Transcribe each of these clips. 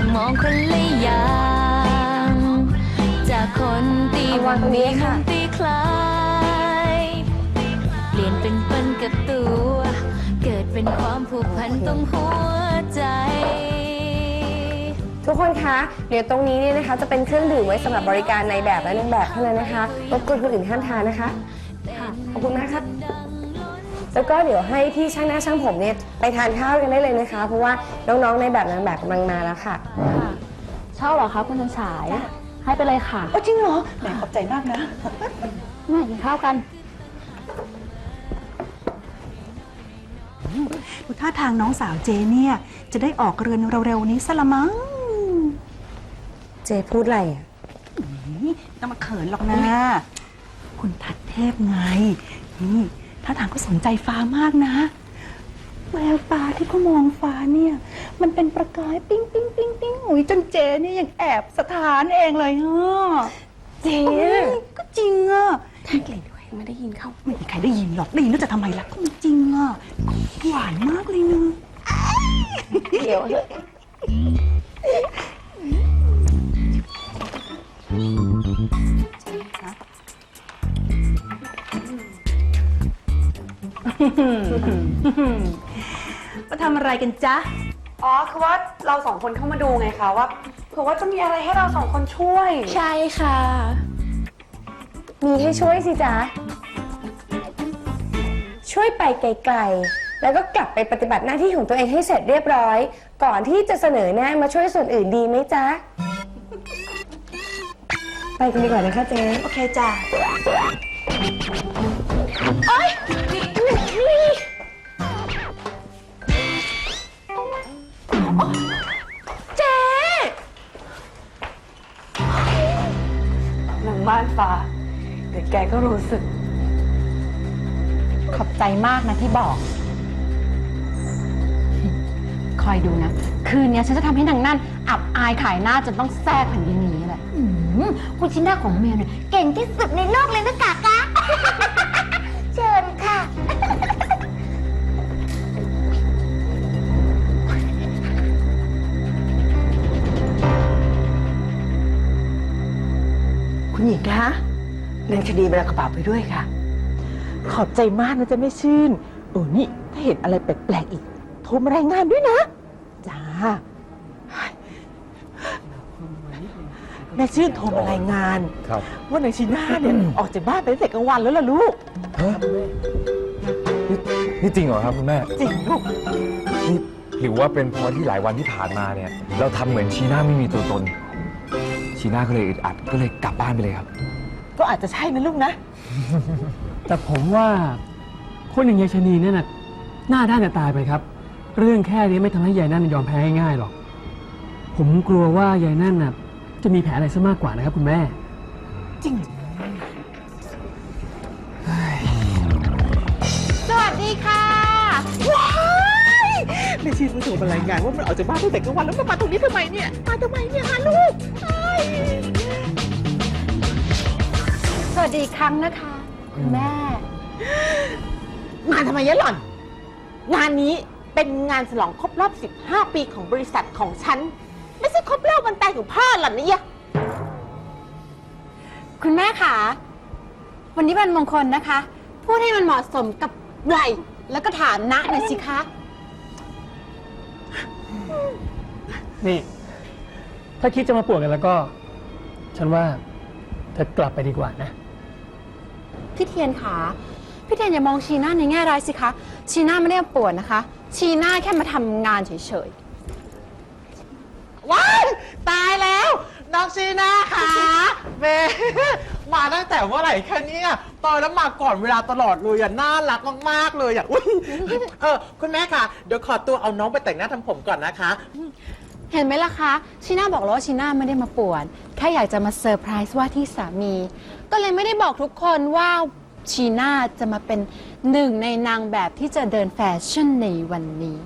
างมองคนละอย่างจากคนตีเอาวางตรงนี้ค่ะ ตีคลายเปลี่ยนเป็นเปิ้นกับตัว เกิดเป็นความผูกพันตรงหัวใจ ทุกคนคะ เดี๋ยวตรงนี้เนี่ยนะคะ จะเป็นเครื่องดื่มไว้สำหรับบริการในแบบและนางแบบเท่านั้นนะคะรบกวนคนอื่นห้ามทานนะคะค่ะขอบคุณมากครับ แล้วก็เดี๋ยวให้พี่ช่างหน้าช่างผมเนี่ยไปทานข้าวกันได้เลยนะคะ เพราะว่าน้องๆในแบบนางแบบกำลังมาแล้วค่ะค่ะ ชอบเหรอคะคุณชันฉาย ให้ไปเลยค่ะโอ้จริงเหรอแหมขอบใจมากนะ มากินข้าวกัน ดูท่าทางน้องสาวเจเนี่ย จะได้ออกเรือนเร็วๆนี้ซะละมั้งเจพูดอะไรอะนี่ต้องมาเขินหรอกนะ คุณทัดเทพไง นี่ ท่าทางก็สนใจฟ้ามากนะ แววตาที่เขามองฟ้าเนี่ย มันเป็นประกายปิ้งปิ้งปิ้งปิ้งอุยจนเจเนี่ยยังแอบสถานเองเลยอะเจโอ้ยก็จริงอะถ้าเกรงด้วยไม่ได้ยินเข้าไม่มีใครได้ยินหรอกได้ยินแล้วจะทำไมล่ะก็มันจริงอะหวานมากเลยเนอะเดี๋ยวเถอะ มาทำอะไรกันจ๊ะ อ๋อ คือว่าเราสองคนเข้ามาดูไงคะว่าเผื่อว่าจะมีอะไรให้เราสองคนช่วย ใช่ค่ะ มีให้ช่วยสิจ๊ะ ช่วยไปไกลๆ แล้วก็กลับไปปฏิบัติหน้าที่ของตัวเองให้เสร็จเรียบร้อย ก่อนที่จะเสนอหน้ามาช่วยส่วนอื่นดีไหมจ๊ะ ไปกันดีกว่านะคะเจ๊ โอเคจ้ะ หลังบ้านฟ้าเดี๋ยวแกก็รู้สึก ขอบใจมากนะที่บอก คอยดูนะ คืนนี้ฉันจะทำให้นางนั่น อับอายขายหน้าจนต้องแทรกแผ่นดินนี้แหละ คุณชิน่าของเมลเนี่ยเก่งที่สุดในโลกเลยนะกากะ หญิงคะเรื่องคดีเวลากระเป๋าไปด้วยค่ะ ขอบใจมากนะจ๊ะแม่ชื่น โอ้นี่ถ้าเห็นอะไรแปลกๆอีก โทรมารายงานด้วยนะ จ้า แม่ชื่นโทรมารายงาน ครับ ว่านางชีน่าเนี่ย ออกจากบ้านไปตั้งแต่กลางวันแล้วล่ะลูกฮะนี่นี่จริงเหรอครับคุณแม่ จริงลูก นี่หรือว่าเป็นเพราะที่หลายวันที่ผ่านมาเนี่ย เราทำเหมือนชีน่าไม่มีตัวตน ชีน่าก็เลยอึดอัดก็เลยกลับบ้านไปเลยครับ ก็อาจจะใช่นะลูกนะ แต่ผมว่าคนอย่างยายชะนีเนี่ยนะหน้าด้านจะตายไปครับ เรื่องแค่นี้ไม่ทำให้ยายนั่นยอมแพ้ง่ายๆหรอก ผมกลัวว่ายายนั่นน่ะจะมีแผลอะไรซะมากกว่านะครับคุณแม่ จริง สวัสดีค่ะ ว้ายแม่ชื่นมาโทรมารายงานว่ามันออกจากบ้านตั้งแต่กลางวันแล้วมันมาตรงนี้ทำไมเนี่ย มาทำไมเนี่ยฮะลูกเอ้ย สวัสดีอีกครั้งนะคะคุณแม่ มาทำไมยะหล่อน งานนี้เป็นงานฉลองครบรอบ 15 ปีของบริษัทของฉัน ไม่ใช่ครบรอบวันตายของพ่อหล่อนนะยะคุณแม่ค่ะ วันนี้วันมงคลนะคะ พูดให้มันเหมาะสมกับวัยแล้วก็ฐานะหน่อยสิคะ นี่ ถ้าคิดจะมาป่วนกันแล้วก็ ฉันว่าเธอกลับไปดีกว่านะ พี่เทียนขาพี่เทียนอย่ามองชีน่าในแง่ร้ายสิคะ ชีน่าไม่ได้มาป่วนนะคะ ชีน่าแค่มาทำงานเฉยว้ายตายแล้วน้องชีนาค่ะเมมาตั้งแต่เมื่อไหร่คะเนี่ยตอนแล้วมาก่อนเวลาตลอดเลยอะน่ารักมากๆเลยอะอุ๊ยเออคุณแม่ค่ะเดี๋ยวขอตัวเอาน้องไปแต่งหน้าทำผมก่อนนะคะๆ เห็นไหมล่ะคะชีน่าบอกแล้วว่าชีน่าไม่ได้มาป่วนแค่อยากจะมาเซอร์ไพรส์ว่าที่สามี ก็เลยไม่ได้บอกทุกคนว่าชีน่าจะมาเป็นหนึ่งในนางแบบที่จะเดินแฟชั่นในวันนี้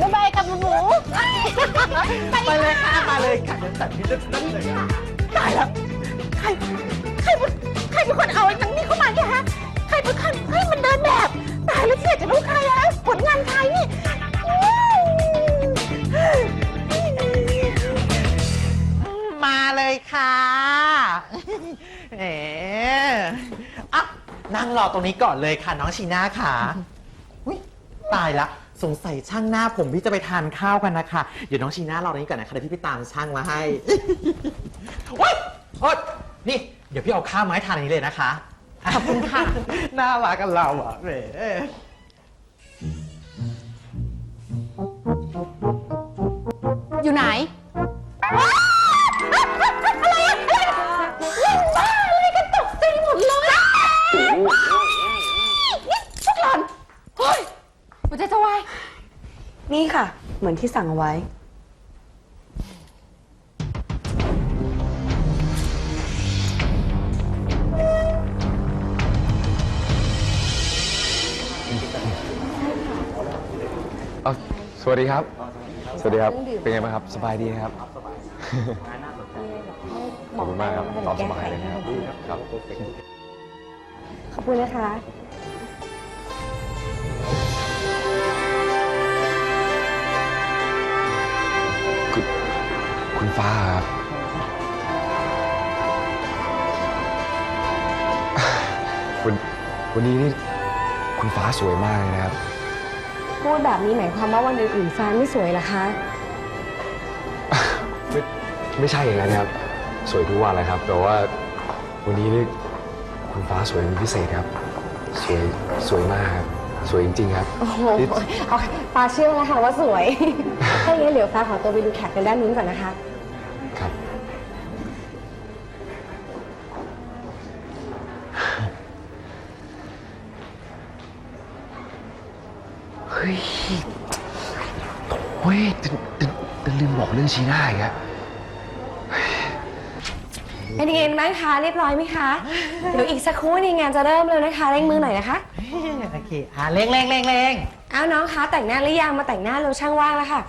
บ๊ายบายค่ะหนูหนูไปเลยค่ะมาเลยค่ะเดี๋ยวตัดพี่จะนั่นเลยค่ะตายแล้วใครใครเป็นใคร ค่ะเอ๋อะนั่งรอตรงนี้ก่อนเลยค่ะ น้องชีน่าค่ะอุ๊ยตายละ สงสัยช่างหน้าผมพี่จะไปทานข้าวกันนะคะ เดี๋ยวน้องชีน่ารอตรงนี้ก่อนนะคะเดี๋ยวพี่ไปตามช่างมาให้โอ๊ยโอ๊ยนี่ เดี๋ยวพี่เอาข้าวมาให้ทานอันนี้เลยนะคะ ขอบคุณค่ะ น่ารักกันเราอะแหม อยู่ไหนหัวใจ นี่ค่ะ เหมือนที่สั่งเอาไว้ เอาสวัสดีครับ สวัสดีครับ เป็นไงบ้างครับ สบายดีนะครับ ขอบคุณมากครับตอบสบายเลยนะครับ ครับ ขอบคุณนะคะ คุณฟ้าครับ วันวันนี้นี่คุณฟ้าสวยมากเลยนะครับ พูดแบบนี้หมายความว่าวันอื่นๆฟ้าไม่สวยเหรอคะ ไม่ไม่ใช่อย่างนั้นครับ สวยทุกวันเลยครับ แต่ว่าวันนี้นี่คุณฟ้าสวยเป็นพิเศษครับ สวยสวยมากครับ สวยจริงๆครับ โอ้โหนี่ เอาฟ้าเชื่อแล้วค่ะว่าสวย ถ้าอย่างนั้นเดี๋ยวฟ้าขอตัวไปดูแขกกันด้านนู้นก่อนนะคะ ฮ้ยโอ้ยตึงตึงตึงลืมบอกเรื่องชีน่าอีกอะเป็นยังไงบ้างคะเรียบร้อยไหมคะ เดี๋ยวอีกสักครู่ในงานจะเริ่มแล้วนะคะเร่งมือหน่อยนะคะ โอเคอะเร่งเร่งเร่งเร่งอ้าวน้องคะแต่งหน้าหรือยังมาแต่งหน้าเร็วช่างว่างแล้วค่ะ